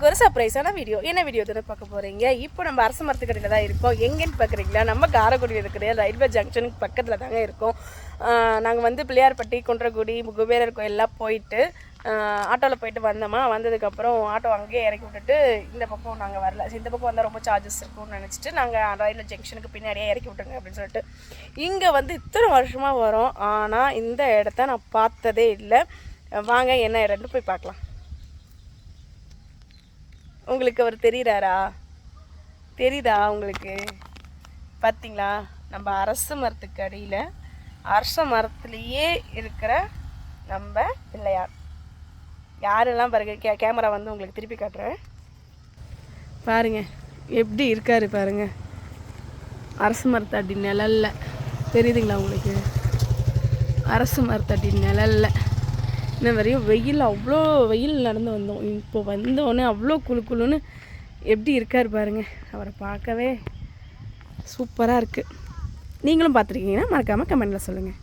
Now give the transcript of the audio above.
எனக்கு ஒரு சர்ப்ரைஸான வீடியோ என்ன வீடியோ தானே பார்க்க போகிறீங்க இப்போ நம்ம அரசு மரத்துக்கடையில் தான் இருக்கோம். எங்கேன்னு பார்க்குறீங்களா? நம்ம காரக்குடியில் இருக்கிற ரயில்வே ஜங்ஷனுக்கு பக்கத்தில் தாங்க இருக்கோம். நாங்கள் வந்து பிள்ளையார்பட்டி குன்றக்குடி குபேரர் கோயிலெலாம் போயிட்டு ஆட்டோவில் போயிட்டு வந்தோமா? வந்ததுக்கப்புறம் ஆட்டோ அங்கேயே இறக்கி விட்டுட்டு இந்த பக்கம் நாங்கள் வரல. இந்த பக்கம் வந்தால் ரொம்ப சார்ஜஸ் இருக்கும்னு நினச்சிட்டு நாங்கள் ரயில்வே ஜங்ஷனுக்கு பின்னாடியே இறக்கி விட்டுருங்க அப்படின்னு சொல்லிட்டு. இங்கே வந்து இத்தனை வருஷமாக வரோம். ஆனால் இந்த இடத்த நான் பார்த்ததே இல்லை. வாங்க என்ன இடம்னு போய் பார்க்கலாம். உங்களுக்கு அவர் தெரியுறாரா? தெரியுதா உங்களுக்கு? பார்த்தீங்களா நம்ம அரச மரத்துக்கு அடியில் அரச மரத்துலேயே இருக்கிற நம்ம பிள்ளையார். யாரெல்லாம் பாருங்க கே கேமரா வந்து உங்களுக்கு திருப்பி காட்டுறேன். பாருங்க எப்படி இருக்காரு பாருங்க. அரசு மரத்தடி நிழல்ல. தெரியுதுங்களா உங்களுக்கு? அரசு மரத்தடி நிழல்ல. இன்ன வரையும் வெயில் அவ்வளோ வெயில் நடந்து வந்தோம். இப்போ வந்தோடனே அவ்வளோ குளு குளுன்னு எப்படி இருக்கார் பாருங்கள் அவரை பார்க்கவே சூப்பராக இருக்குது நீங்களும் பார்த்துருக்கீங்கன்னா மறக்காமல் கமெண்டில் சொல்லுங்கள்